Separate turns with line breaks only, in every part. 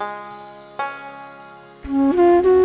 Mm-hmm.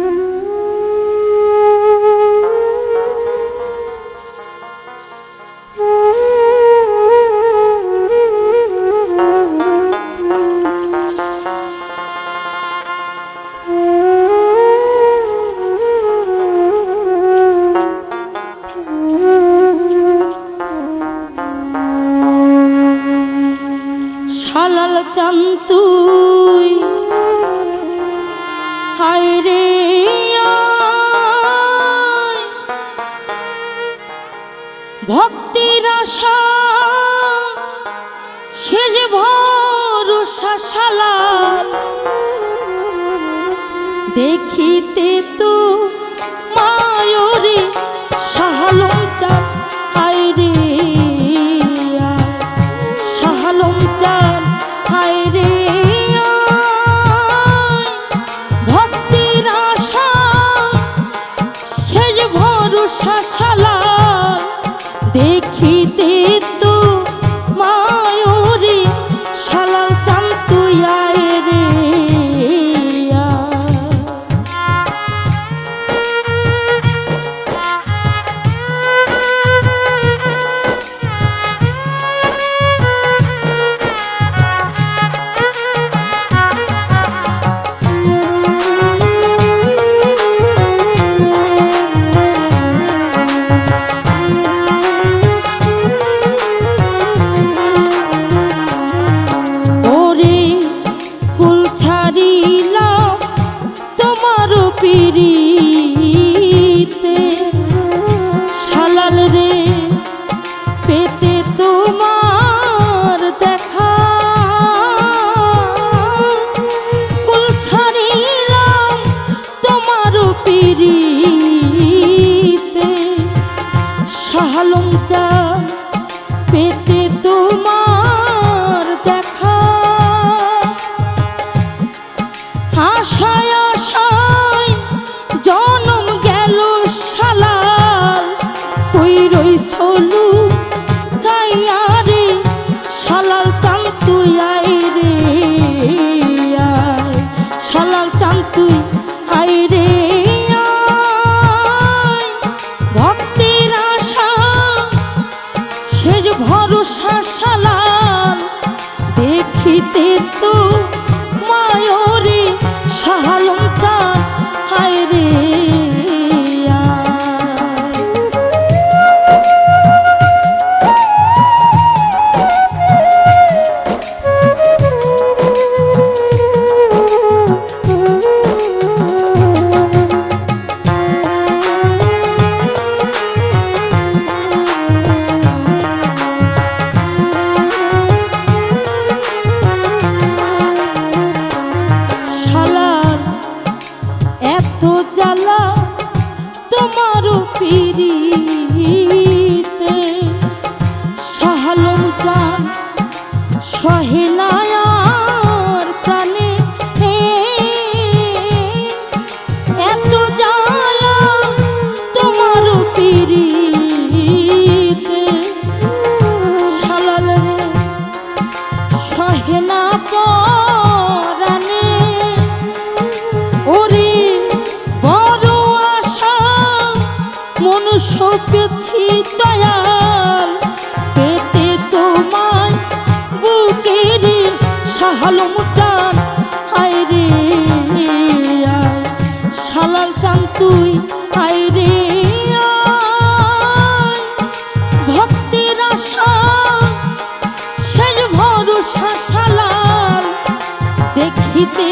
ভক্তির আশা শেষ ভরসা সালাম দেখিতে তো ফিরি সহালম চান সহে হলম চান আয় রে শালাল চান তুই আয় রে ভক্তির আশা, শেষ ভরসা শালাল দেখিতে